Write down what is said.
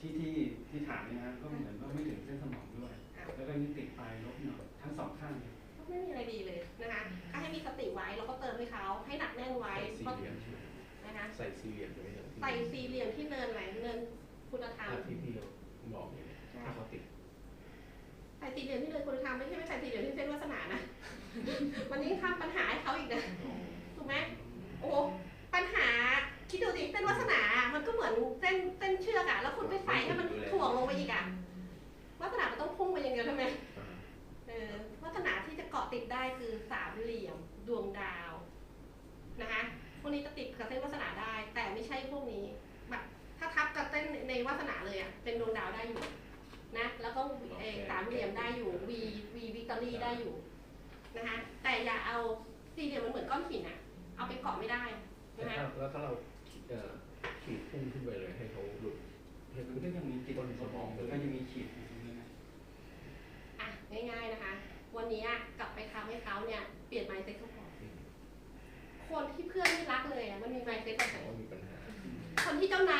ที่ที่ที่ถามเนี่ยนะก็เหมือนว่าไม่ถึงเส้นสมองด้วยอะแล้วก็ยังติดปลายลบหน่อยทั้งสองข้างเลยไม่มีอะไรดีเลยนะคะถ้าให้มีสติไว้เราก็เติมให้เขาให้หนักแน่นไว้ใส่สี่เหลี่ยมใช่ไหมนะคะใส่สี่เหลี่ยมใช่ไหมครับใส่สี่เหลี่ยมที่เนินไหนเนินคุณธรรมถ้าที่พี่เราบอกอย่างเนี้ยถ้าเขาติดใส่สี่เหลี่ยมที่เนินคุณธรรมไม่ใช่ไม่ใส่สี่เหลี่ยมที่เส้นวาสนานะมันยิ่งทำปัญหาให้เขาอีกนะถูกไหมโอ้โหปัญหาคิดดูสิเส้นวาสนา มันก็เหมือนเส้นเส้นเชือกอะ ได้คือสามเหลี่ยมดวงดาวนะคะพวกนี้จะติดกับเส้นวาสนาได้ แต่ไม่ใช่พวกนี้แบบถ้าทับกับเส้นในวาสนาเลยอะเป็นดวงดาวได้อยู่นะแล้วก็เออสามเหลี่ยมได้อยู่วีวีวิกตอรี่ได้อยู่นะคะแต่อย่าเอาสี่เหลี่ยมมันเหมือนก้อนหินอะ เอาไปเกาะไม่ได้แล้วนะคะถ้าแล้วถ้าเราเอ่อขีดพุ่งขึ้นไปเลยให้เขาหลุดให้มันก็ยังมีติดบนสมองเลยก็ยังมีขีดอยู่ตรงนี้นะอะง่ายๆนะคะ วันนี้อะกลับไปทำให้ เขาเนี่ยเปลี่ยน mindset เขาก่อนคนที่เพื่อนไม่รักเลยอะมันมี mindset แบบไหนเขามีปัญหา คนที่เจ้านาย